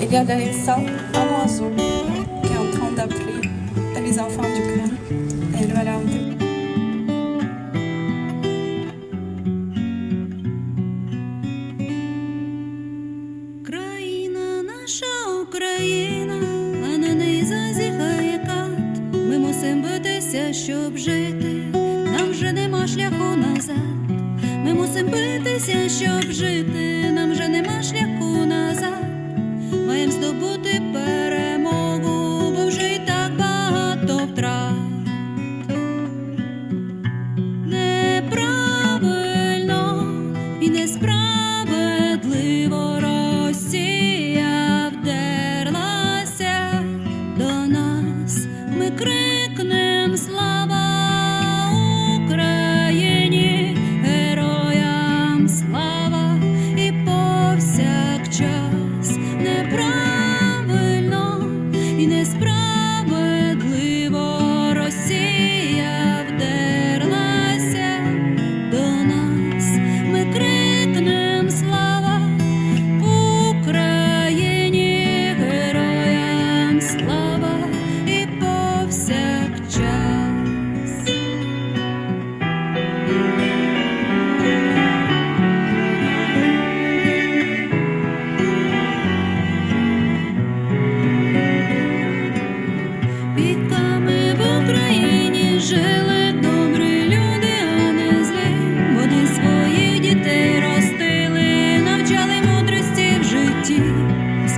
Il y a derrière ça un oiseau qui est en train d'appeler les enfants d'Ukraine. Et voilà un peu. Країна наша Україна, Мусим щоб жити. Нам вже нема шляху назад. Ми мусимо битися, щоб жити. Нам вже нема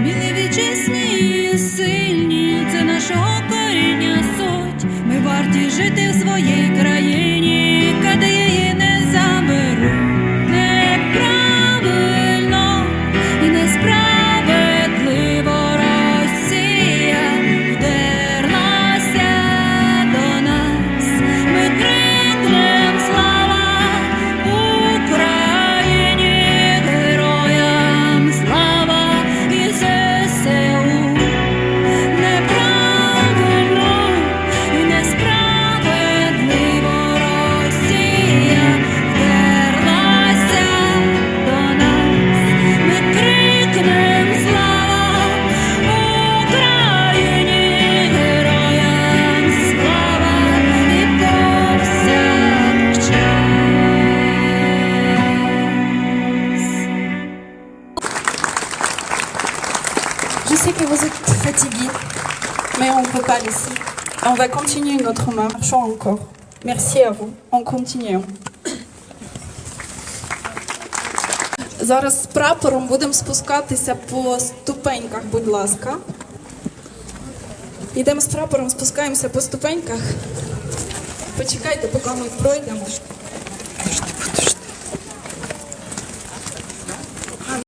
Сміливі, чесні і сильні, це нашого коріння суть. Ми варті жити в своїй країні, куди sais que vous êtes fatigués, mais on ne peut pas laisser. On va continuer notre marche encore. Merci à vous. On continue. Зараз з прапором будемо спускатися по ступеньках, будь ласка. Йдемо з прапором, спускаємося по ступеньках. Почекайте, поки ми пройдемо.